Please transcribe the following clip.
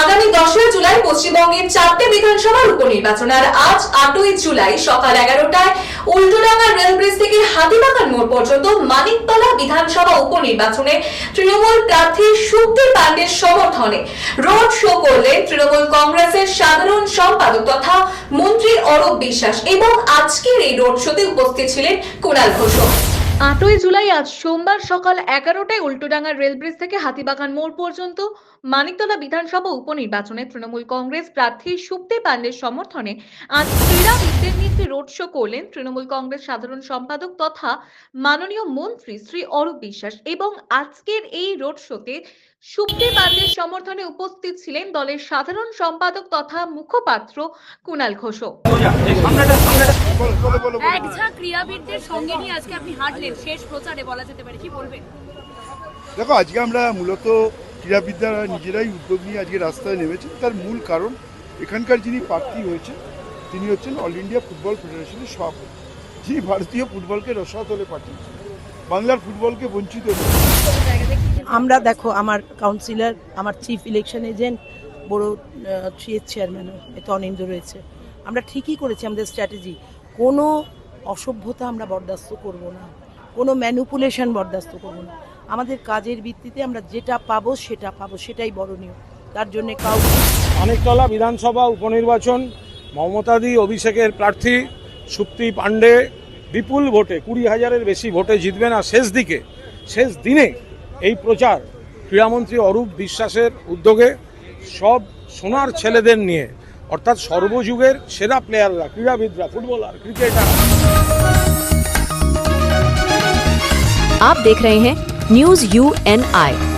আগামী দশই জুলাই পশ্চিমবঙ্গের চারটে বিধানসভার উপনির্বাচন, আর আজ আটই জুলাই সকাল এগারোটায় উল্টোডাঙ্গা রেল ব্রিজ থেকে হাতিবাগান মোড় পর্যন্ত মানিকতলা বিধানসভা উপনির্বাচনে তৃণমূল প্রার্থী সুখদেব পান্ডের সমর্থনে রোড শো করলেন তৃণমূল কংগ্রেসের সাধারণ সম্পাদক তথা মন্ত্রী অরূপ বিশ্বাস এবং আজকের এই রোড শোতে উপস্থিত ছিলেন কুণাল ঘোষ। আটই জুলাই আজ সোমবার সকাল এগারোটায় উল্টোডাঙ্গার রেলব্রিজ থেকে হাতিবাগান মোড় পর্যন্ত মানিকতলা বিধানসভা উপনির্বাচনে তৃণমূল কংগ্রেস প্রার্থী সুপ্তি পান্ডের সমর্থনে আজ ক্রীড়াবিদদের নিয়ে রোড শো করলেন তৃণমূল কংগ্রেস সাধারণ সম্পাদক তথা মাননীয় মন্ত্রী শ্রী অরূপ বিশ্বাস। এবং আজকের এই রোড শোতে সুপ্তি পান্ডের সমর্থনে উপস্থিত ছিলেন দলের সাধারণ সম্পাদক তথা মুখপাত্র কুণাল ঘোষও এক ঝাঁক ক্রীড়াবিদদের সঙ্গে নিয়ে আজকে আপনি হাঁটলেন শেষ প্রচারে বলা যেতে পারে কি বলবেন? দেখো আজকে আমরা মূলত ক্রীড়াবিদরা নিজেরাই উদ্যোগ নিয়ে আজকে রাস্তায় নেমেছে তার মূল কারণ এখানকার যিনি প্রার্থী হয়েছে তিনি হচ্ছেন অল ইন্ডিয়া ফুটবল ফেডারেশনের সভাপতি যিনি ভারতীয় ফুটবলকে রসাতলে পাঠিয়েছেন। বাংলার ফুটবলকে বঞ্চিত। আমরা দেখো, আমার কাউন্সিলর আমার চিফ ইলেকশন এজেন্ট বড় এর চেয়ারম্যানও এতে অনিন্দ রয়েছে। আমরা ঠিকই করেছি আমাদের স্ট্র্যাটেজি কোনো অসভ্যতা আমরা বরদাস্ত করব না। কোনো ম্যানুপুলেশন বরদাস্ত করব না। আমাদের কাজের ভিত্তিতে আমরা যেটা পাবো, সেটা পাবো, সেটাই বরণীয়। তার জন্য কাউকে অনেকতলা বিধানসভা উপনির্বাচন, মমতাদি, অভিষেকের প্রার্থী সুপ্তি পাণ্ডে, বিপুল ভোটে, কুড়ি হাজারের বেশি ভোটে জিতবেন আর শেষ দিকে। শেষ দিনে এই প্রচার ক্রীড়ামন্ত্রী অরূপ বিশ্বাসের উদ্যোগে সব সোনার ছেলেদের নিয়ে অর্থাৎ সর্বযুগের সেরা প্লেয়াররা ক্রীড়াবিদরা ফুটবলার ক্রিকেটার आप देख रहे हैं न्यूज यू एन आई